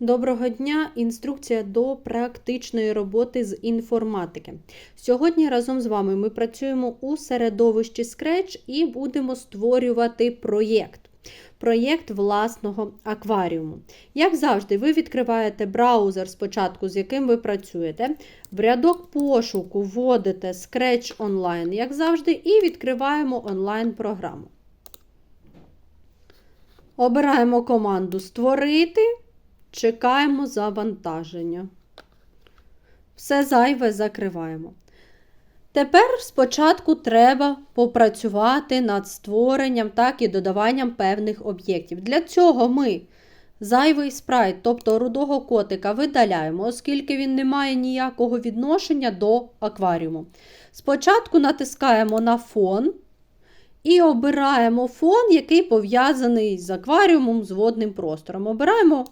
Доброго дня! Інструкція до практичної роботи з інформатики. Сьогодні разом з вами ми працюємо у середовищі Scratch і будемо створювати проєкт. Проєкт власного акваріуму. Як завжди, ви відкриваєте браузер спочатку, з яким ви працюєте. В рядок пошуку вводите Scratch Online, як завжди, і відкриваємо онлайн-програму. Обираємо команду Створити. Чекаємо завантаження. Все зайве закриваємо. Тепер спочатку треба попрацювати над створенням так і додаванням певних об'єктів. Для цього ми зайвий спрайт, тобто рудого котика, видаляємо, оскільки він не має ніякого відношення до акваріуму. Спочатку натискаємо на фон і обираємо фон, який пов'язаний з акваріумом, з водним простором. Обираємо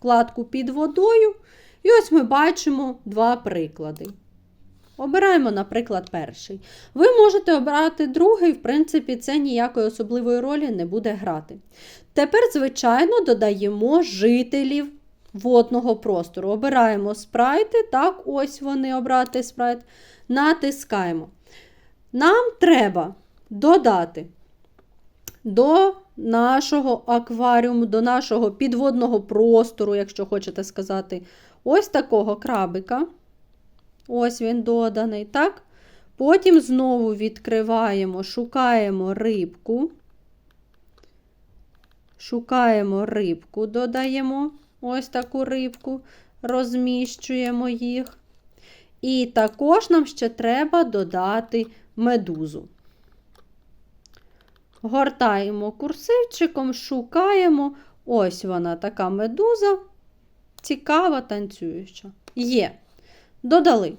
вкладку під водою. І ось ми бачимо два приклади. Обираємо, наприклад, перший. Ви можете обрати другий, в принципі, це ніякої особливої ролі не буде грати. Тепер, звичайно, додаємо жителів водного простору. Обираємо спрайти, так, ось вони обрати спрайт. Натискаємо. Нам треба додати до нашого акваріуму, до нашого підводного простору, якщо хочете сказати, ось такого крабика. Ось він доданий, так? Потім знову відкриваємо, шукаємо рибку. Шукаємо рибку, додаємо ось таку рибку, розміщуємо їх. І також нам ще треба додати медузу. Гортаємо курсивчиком, шукаємо. Ось вона така медуза, цікава, танцююча. Є. Додали.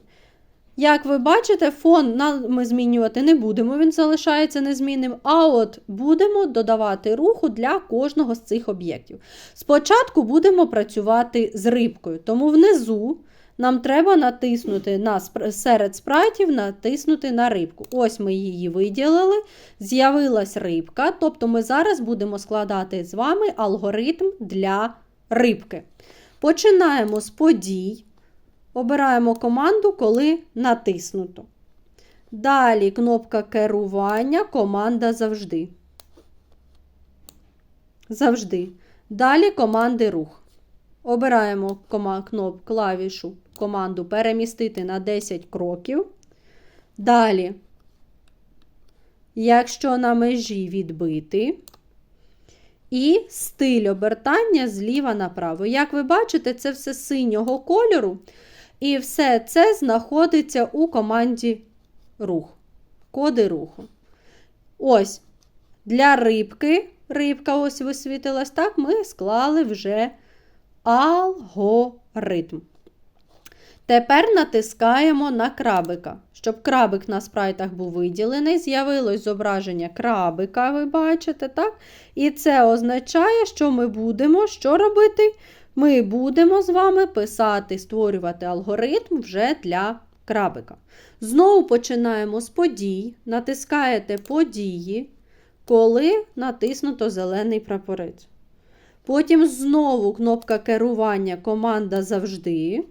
Як ви бачите, фон ми змінювати не будемо, він залишається незмінним. А от будемо додавати руху для кожного з цих об'єктів. Спочатку будемо працювати з рибкою, тому внизу нам треба натиснути на серед спрайтів, натиснути на рибку. Ось ми її виділили. З'явилась рибка, тобто ми зараз будемо складати з вами алгоритм для рибки. Починаємо з подій. Обираємо команду, коли натиснуто. Далі кнопка керування, команда завжди. Завжди. Далі команди рух. Обираємо кнопку клавішу команду перемістити на 10 кроків. Далі, якщо на межі відбити, і стиль обертання зліва направо. Як ви бачите, це все синього кольору. І все це знаходиться у команді рух. Коди руху. Ось, для рибки, рибка ось висвітилась, так, ми склали вже алгоритм. Тепер натискаємо на крабика. Щоб крабик на спрайтах був виділений, з'явилось зображення крабика, ви бачите, так? І це означає, що ми будемо що робити? Ми будемо з вами писати, створювати алгоритм вже для крабика. Знову починаємо з подій. Натискаєте події, коли натиснуто зелений прапорець. Потім знову кнопка керування команда завжди.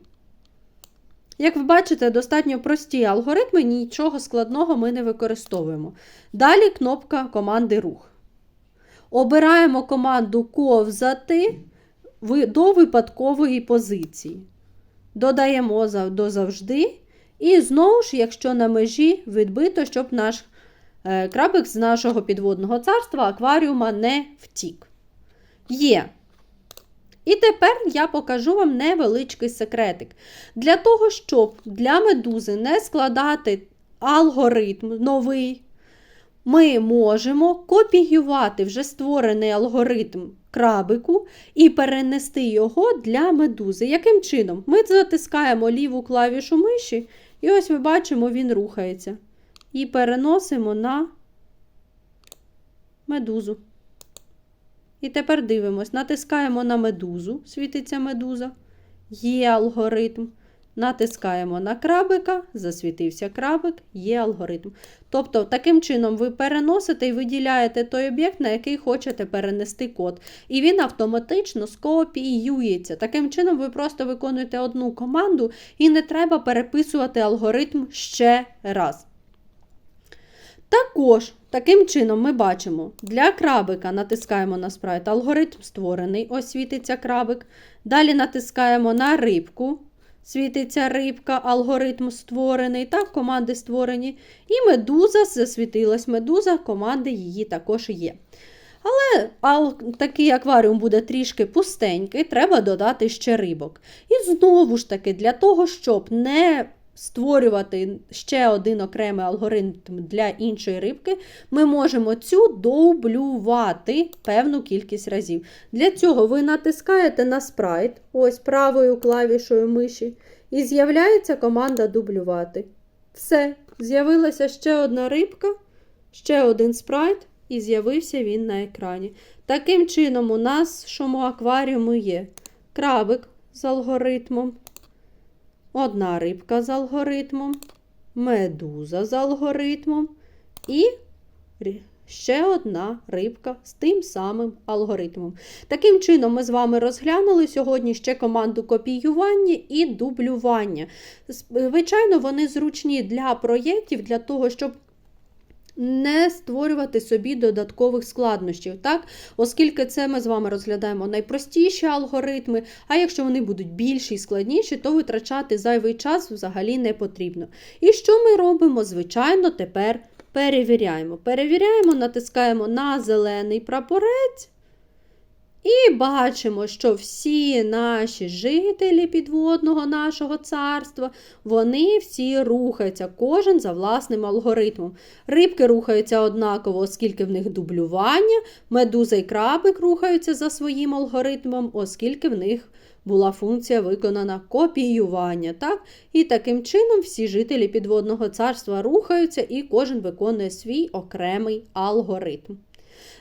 Як ви бачите, достатньо прості алгоритми, нічого складного ми не використовуємо. Далі кнопка команди рух. Обираємо команду ковзати до випадкової позиції. Додаємо до завжди. І знову ж, якщо на межі відбито, щоб наш е, крабик з нашого підводного царства акваріума не втік. Є. І тепер я покажу вам невеличкий секретик. Для того, щоб для медузи не складати алгоритм новий, ми можемо копіювати вже створений алгоритм крабику і перенести його для медузи. Яким чином? Ми затискаємо ліву клавішу миші, і ось ми бачимо, він рухається. І переносимо на медузу. І тепер дивимось, натискаємо на медузу, світиться медуза. Є алгоритм. Натискаємо на крабика, засвітився крабик, є алгоритм. Тобто, таким чином ви переносите і виділяєте той об'єкт, на який хочете перенести код. І він автоматично скопіюється. Таким чином, ви просто виконуєте одну команду і не треба переписувати алгоритм ще раз. Також, таким чином, ми бачимо, для крабика натискаємо на спрайт, алгоритм створений, ось світиться крабик. Далі натискаємо на рибку, світиться рибка, алгоритм створений, так, команди створені. І медуза засвітилась медуза, команди її також є. Але ал, такий акваріум буде трішки пустенький, треба додати ще рибок. І знову ж таки, для того, щоб не створювати ще один окремий алгоритм для іншої рибки, ми можемо цю дублювати певну кількість разів. Для цього ви натискаєте на спрайт, ось правою клавішою миші, і з'являється команда дублювати. Все, з'явилася ще одна рибка, ще один спрайт, і з'явився він на екрані. Таким чином, у нас шому акваріуму є крабик з алгоритмом, одна рибка з алгоритмом, медуза з алгоритмом і ще одна рибка з тим самим алгоритмом. Таким чином, ми з вами розглянули сьогодні ще команду копіювання і дублювання. Звичайно, вони зручні для проєктів, для того, щоб не створювати собі додаткових складнощів, так? оскільки це ми з вами розглядаємо найпростіші алгоритми, а якщо вони будуть більші і складніші, то витрачати зайвий час взагалі не потрібно. І що ми робимо? Звичайно, тепер перевіряємо. Перевіряємо, натискаємо на зелений прапорець. І бачимо, що всі наші жителі підводного нашого царства, вони всі рухаються, кожен за власним алгоритмом. Рибки рухаються однаково, оскільки в них дублювання, медуза і крабик рухаються за своїм алгоритмом, оскільки в них була функція виконана копіювання. Так? І таким чином всі жителі підводного царства рухаються і кожен виконує свій окремий алгоритм.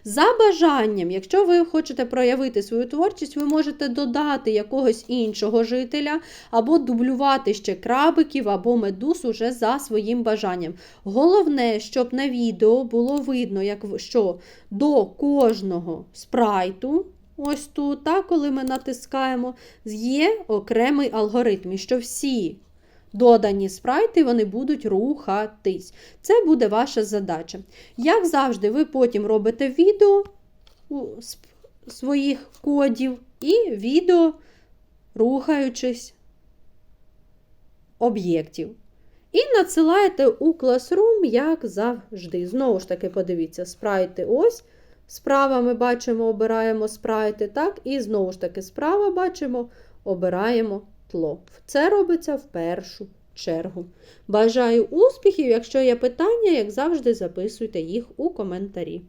За бажанням, якщо ви хочете проявити свою творчість, ви можете додати якогось іншого жителя, або дублювати ще крабиків або медуз уже за своїм бажанням. Головне, щоб на відео було видно, як, що до кожного спрайту, ось тут, так, коли ми натискаємо, є окремий алгоритм, і що всі додані спрайти вони будуть рухатись. Це буде ваша задача. Як завжди, ви потім робите відео своїх кодів і відео, рухаючись об'єктів. І надсилаєте у Classroom, як завжди. Знову ж таки, подивіться, спрайти ось. Справа ми бачимо, обираємо спрайти, так, і знову ж таки, справа бачимо, обираємо тло. Це робиться в першу чергу. Бажаю успіхів! Якщо є питання, як завжди, записуйте їх у коментарі.